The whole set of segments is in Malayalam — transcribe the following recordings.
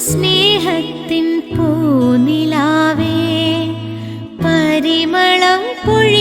സ്നേഹത്തിൻ പൂനിലാവേ പരിമളം പൊഴിയുന്ന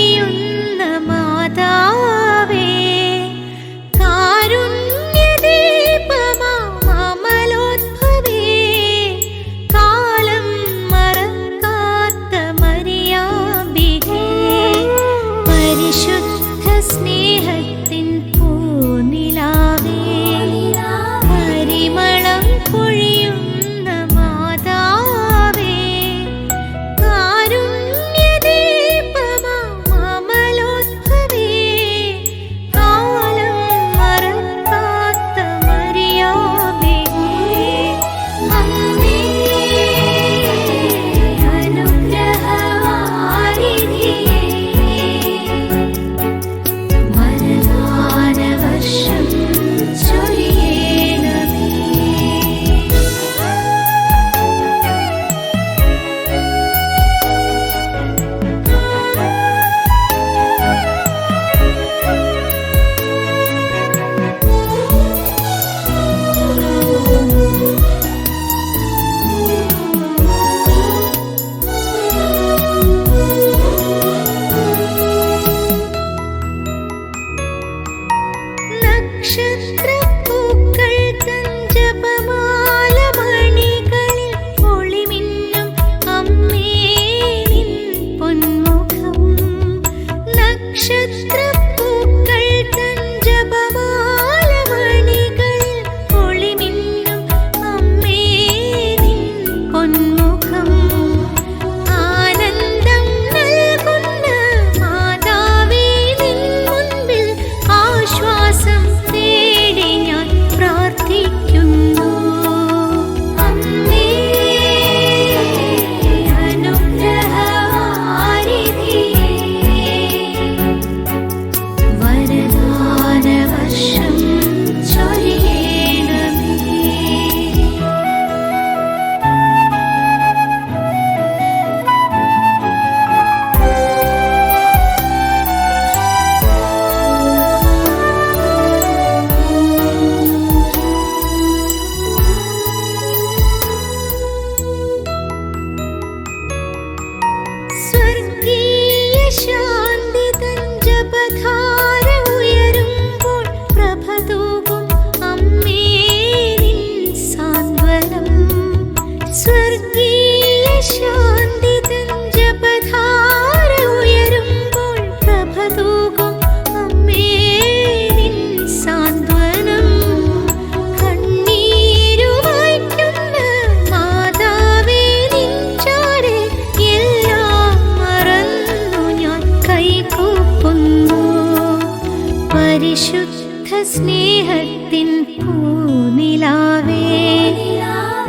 സ്നേഹത്തിൻ പൂനിലാവേ.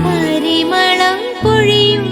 പരിമളം പൊഴിയും